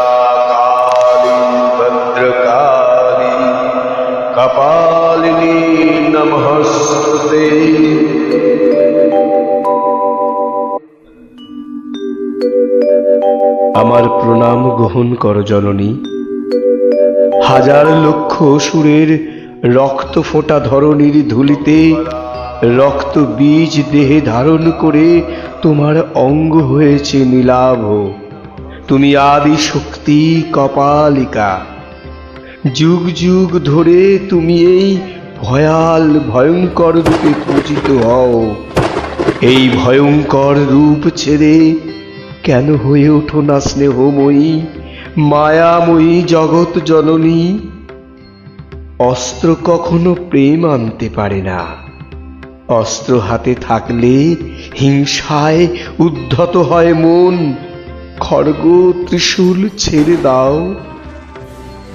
मङ्गलाकाली भद्रकाली कपालिनी नमस्ते আমার প্রণাম গ্রহণ কর জননী হাজার লক্ষ সুরের রক্ত ফোটা ধরণীর ধুলিতে, রক্ত বীজ দেহে ধারণ করে তোমার অঙ্গ হয়েছে নীলাভ। তুমি আদি শক্তি কপালিকা। যুগ যুগ ধরে তুমি এই ভয়াল, ভয়ঙ্কর রূপে পূজিত হও। এই ভয়ঙ্কর রূপ ছেড়ে কেন হয়ে ওঠো না স্নেহময়ী, মায়াময়ী জগৎ জননী? অস্ত্র কখনো প্রেম আনতে পারে না। অস্ত্র হাতে থাকলে হিংসায় উদ্ধত হয় মন। খড়গ ত্রিশূল ছেড়ে দাও।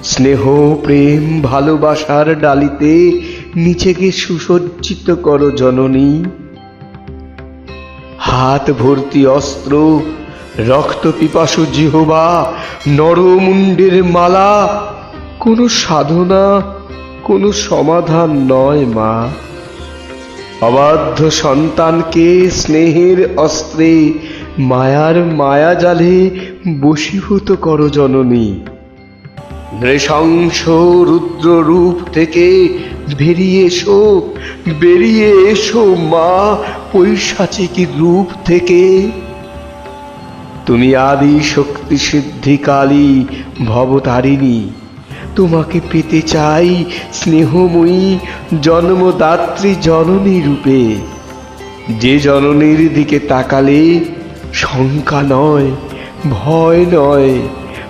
স্নেহ, প্রেম, ভালোবাসার ডালিতে নিচেকে সুসজ্জিত করো জননী। হাত ভর্তি অস্ত্র, রক্ত পিপাসু জিহবা, নরমুণ্ডের মালা, কোনো সাধনা কোনো সমাধান নয়, মা। অবাধ্য সন্তানকে স্নেহের অস্ত্রে মায়ার মায়া জালে বশীভূত করো জননী। নৃশংস রুদ্র রূপ থেকে বেরিয়ে এসো বেরিয়ে এসো, মা, পৈশাচিক রূপ থেকে। তুমি আদি শক্তি সিদ্ধি কালী ভবতারিণী। তোমাকে পেতে চাই স্নেহময়ী জন্মদাত্রী জননী রূপে। যে জননীর দিকে তাকালে শঙ্কা নয়, ভয় নয়,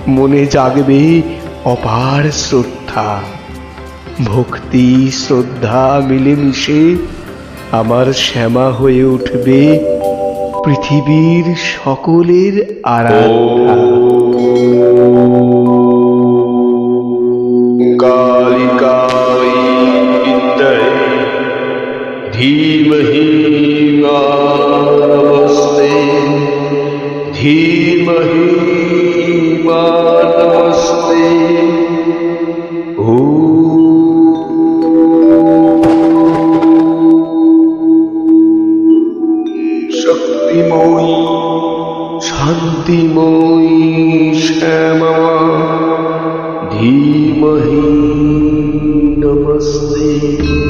মনে জাগবে অপার শ্রদ্ধা। ভক্তি, শ্রদ্ধা মিলেমিশে আমার শ্যামা হয়ে উঠবে পৃথিবীর সকলের আরাধনা। ধীমহি নমস্তে ধীমহি নমস্তে ও। শক্তিময়ী শান্তিময়ী শ্যামা ধীমহি নমস্তে।